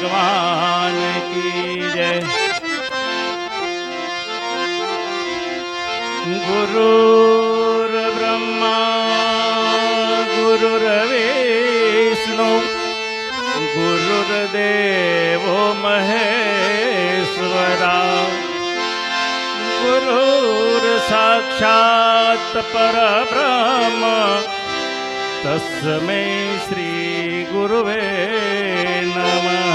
ભગવાન કી જય ગુરુર બ્રહ્મા ગુરુર વિષ્ણુ ગુરુર્દેવો મહેશ્વરા ગુરુર સાક્ષાત પરબ્રહ્મ તસ્मै શ્રી ગુરુવે નમઃ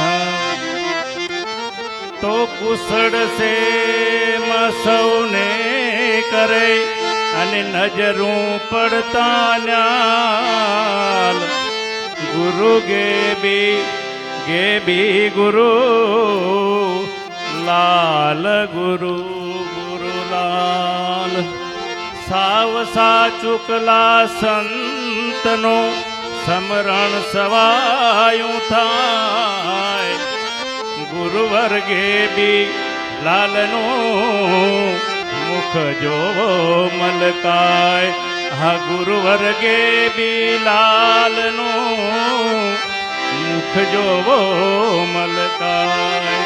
તો કુશળ છે સૌને કરે અને નજરું પડતા ગુરુ ગેબી ગેબી ગુરુ, લાલ ગુરુ ગુરુ લાલ. સાવ સાચુકલા સંતનો સમરણ સવાયું થાય. ગુરુ વર્ગે બી લાલનું મુખ જોવો મલકાય. હા ગુરુ વર્ગે બી લાલનું મુખ જોવો મલકાય.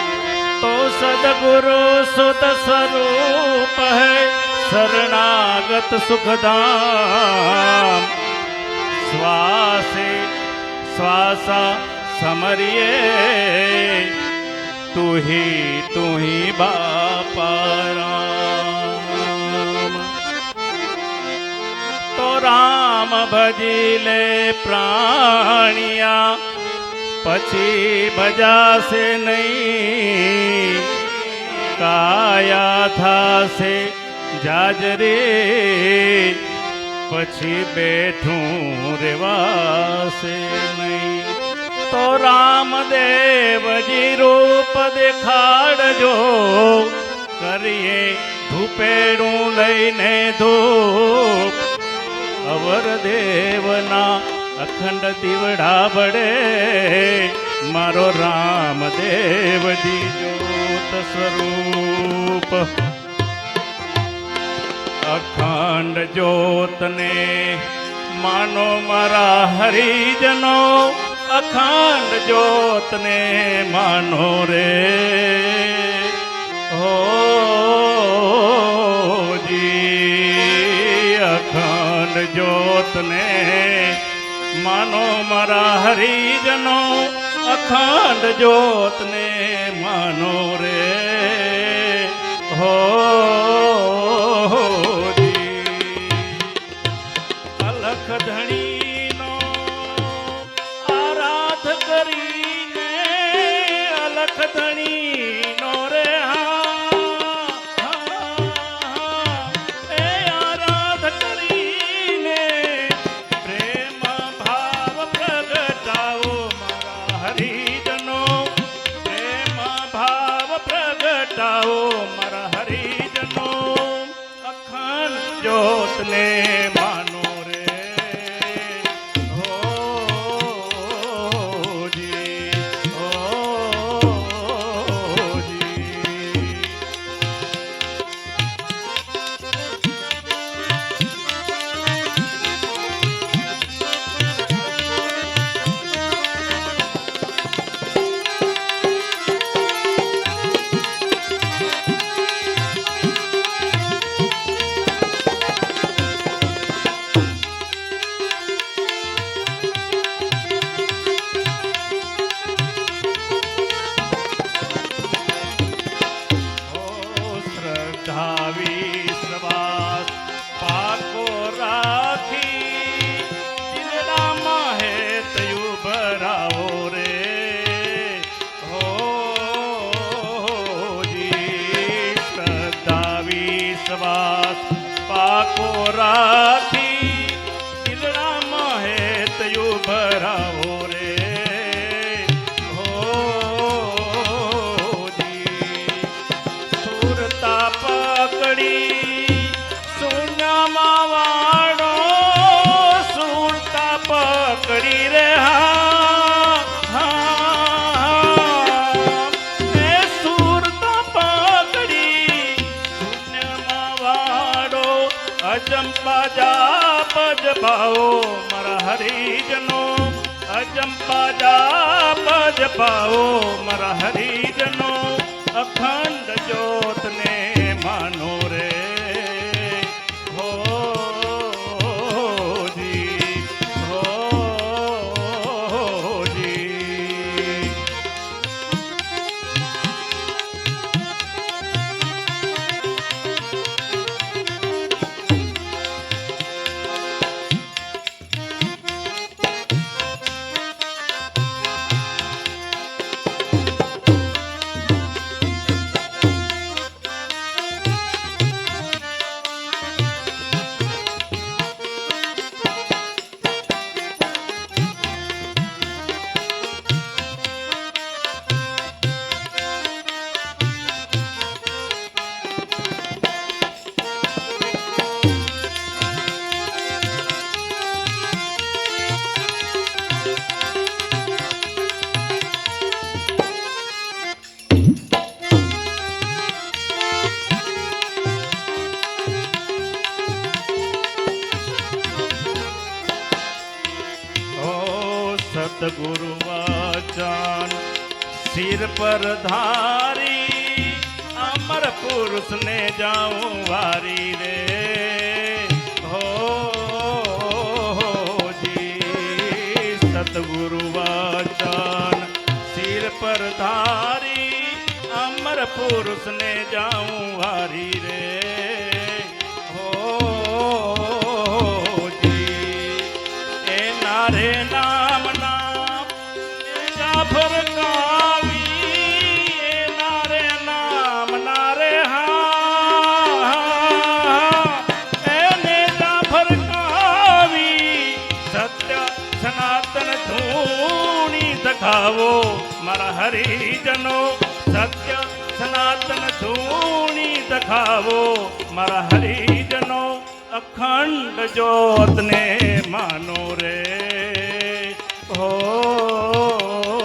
તો સદગુરુ સુત સ્વરૂપ હૈ, શરણાગત સુખધામ. શ્વાસે શ્વાસા સમરિયે તું હી તું બાપા તો રામ ભજી લે પ્રાણિયા પછી ભજાશે નહીં કાયા થાશે જાજરે પછી બેઠું રેવાશે નહીં તો રામદેવજી રૂપ દેખાડજો. કરીએ ધૂપેડું લઈને ધૂપ. અવર દેવના અખંડ દીવડા બડે મારો રામદેવજી જોત સ્વરૂપ. અખંડ જ્યોતને માનો મારા હરિજનો. અખંડ જ્યોતને માનો રે. હો જી, અખંડ જ્યોતને માનો મારા હરિજનો. અખંડ જ્યોતને માનો રે. હો पाओ मर अजंपा जा पज पाओ मर हरिजनो अखंड जोत ने मानो સતગુરુ વાચન. સિર પર ધારી અમર પુરુષને જાઉં વારી રે. હો જી. સતગુરુ વાચન. સિર પર ધારી અમર પુરુષને જાઉં વારી રે. હો સનાતન ધૂણી દખાવો. મારા હરિજનો, સત્ય સનાતન ધૂણી દખાવો. મારા હરિજનો, અખંડ જોતને માનો રે. હો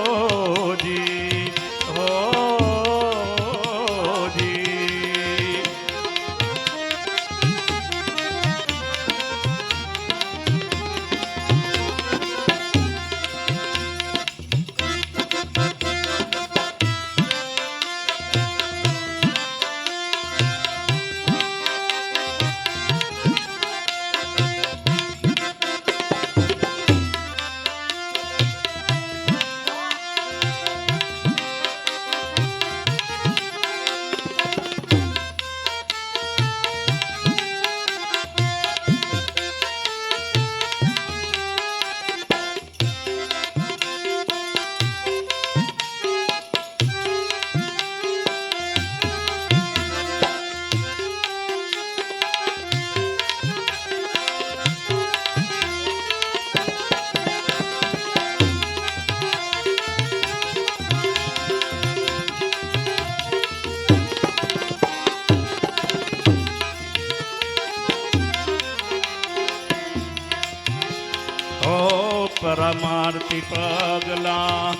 પરમાર્થી પગલા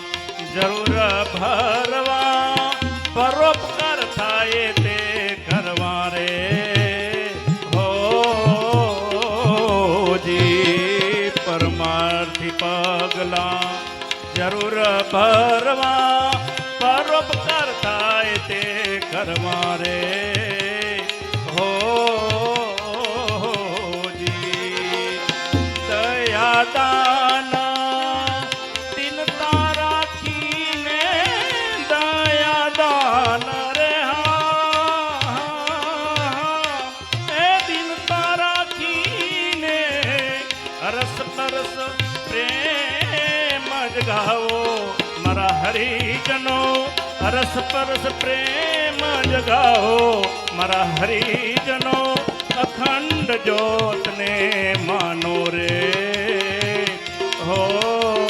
જરૂર ભરવા પરોપકાર થાય તે કરવા રે હો જી પરમાર્થી પગલા જરૂર ભરવા પરોપકાર થાય તે કરવા રે હો જી જગાવો મારા હરિજનો અરસ પરસ પ્રેમ જગાવો. મારા હરિજનો અખંડ જોતને માનો રે. હો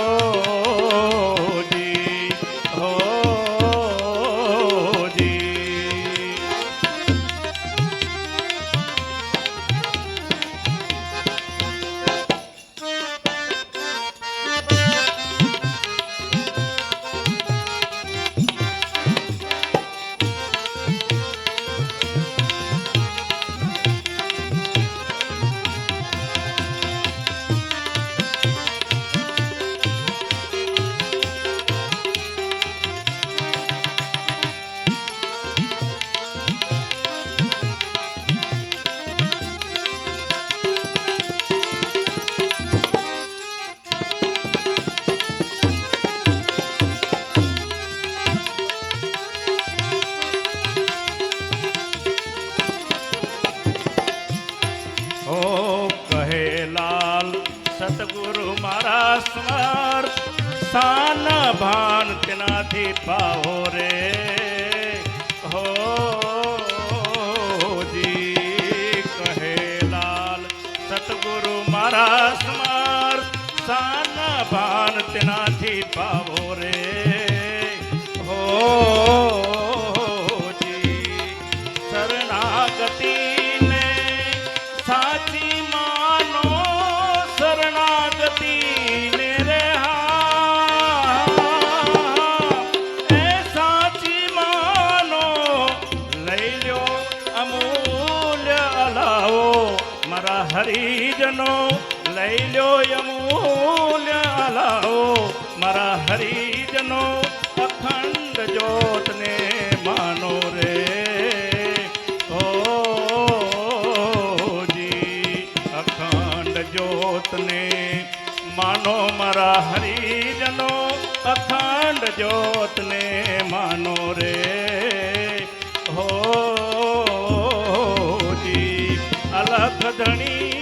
મારા હરિજનો અખંડ જ્યોતને માનો રે હો જી અલખ ધણી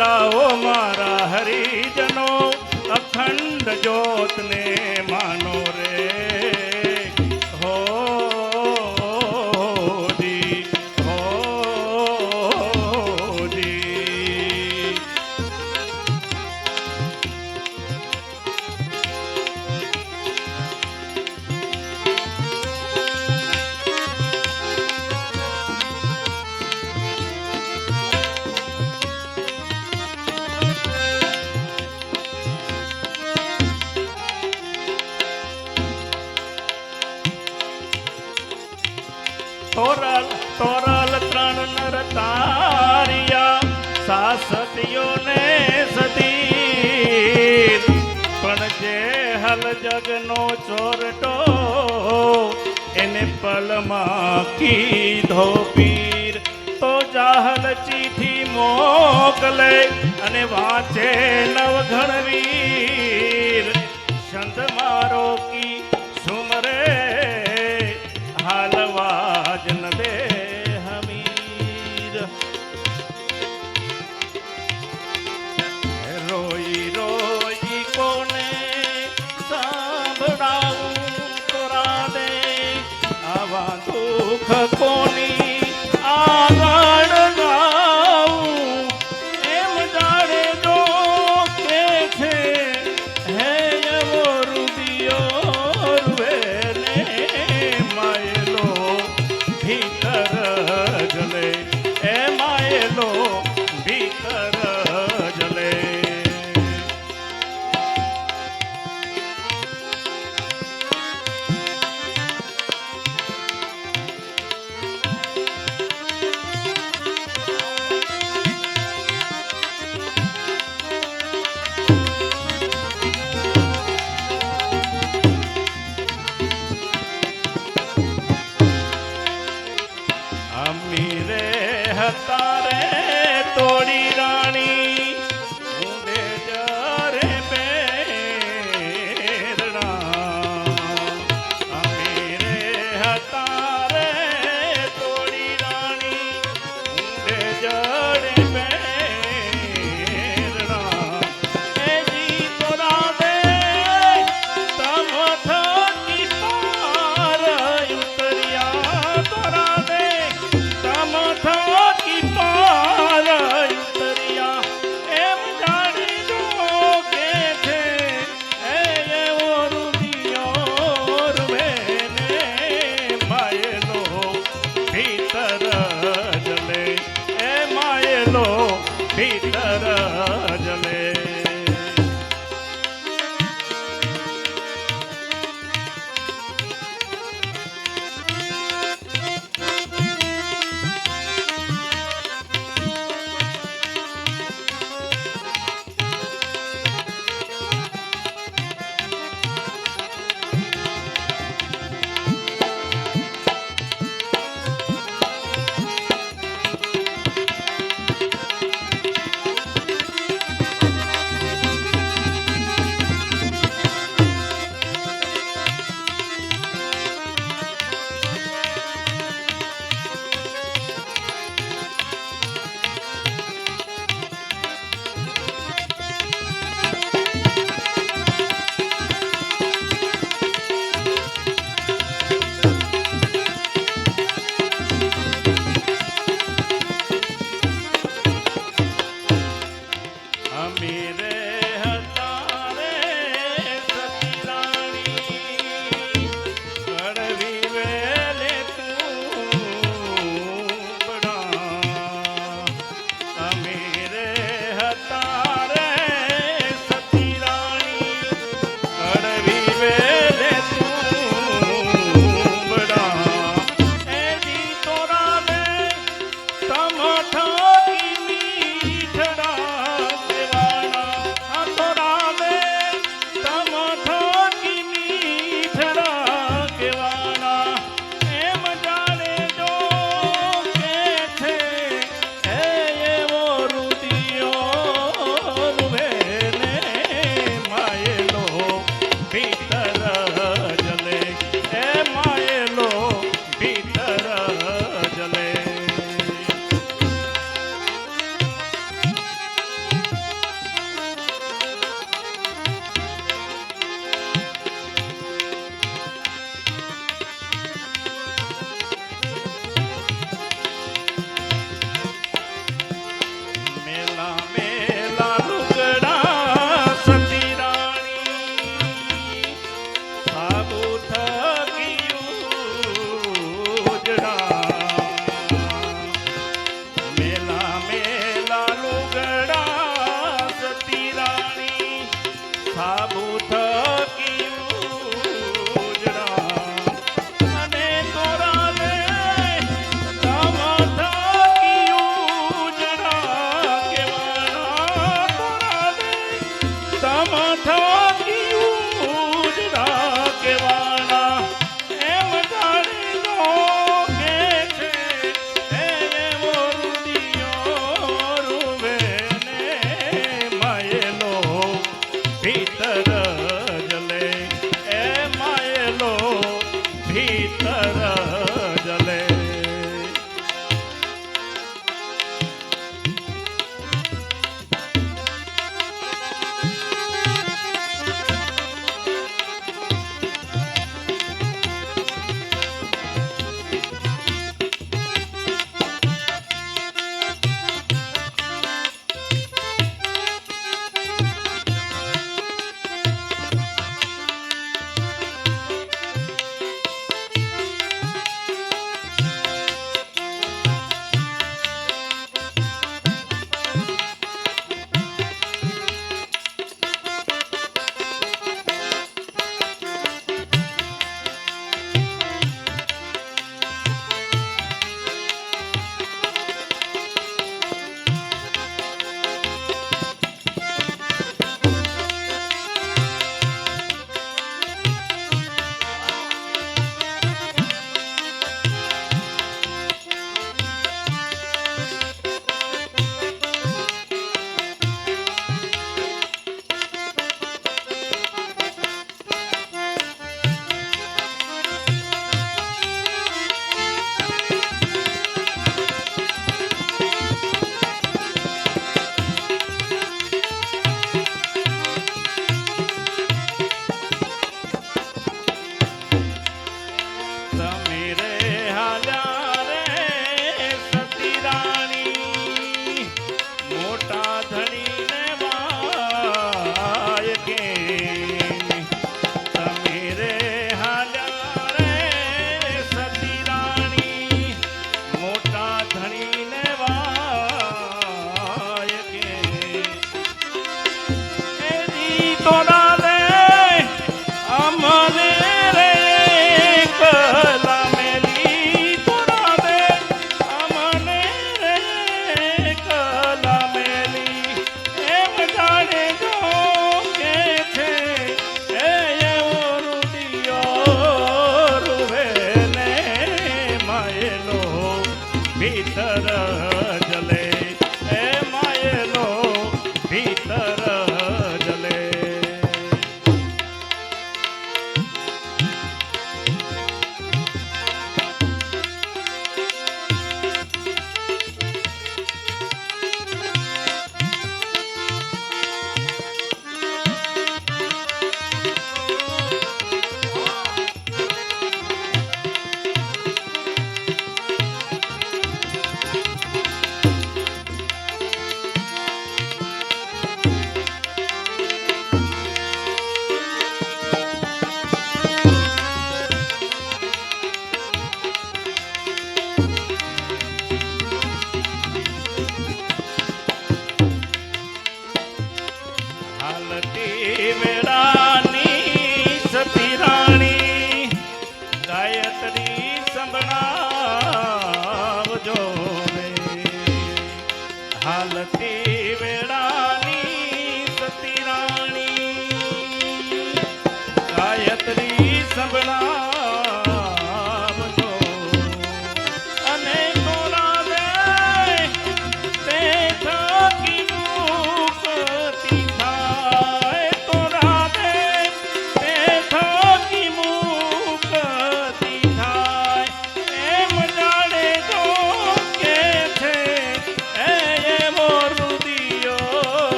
ઓ મારા હરિજનો અખંડ જ્યોતને માનો. જગનો ચોરટો એને પલમાં કીધો પી. কথা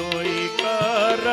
દોઈ કર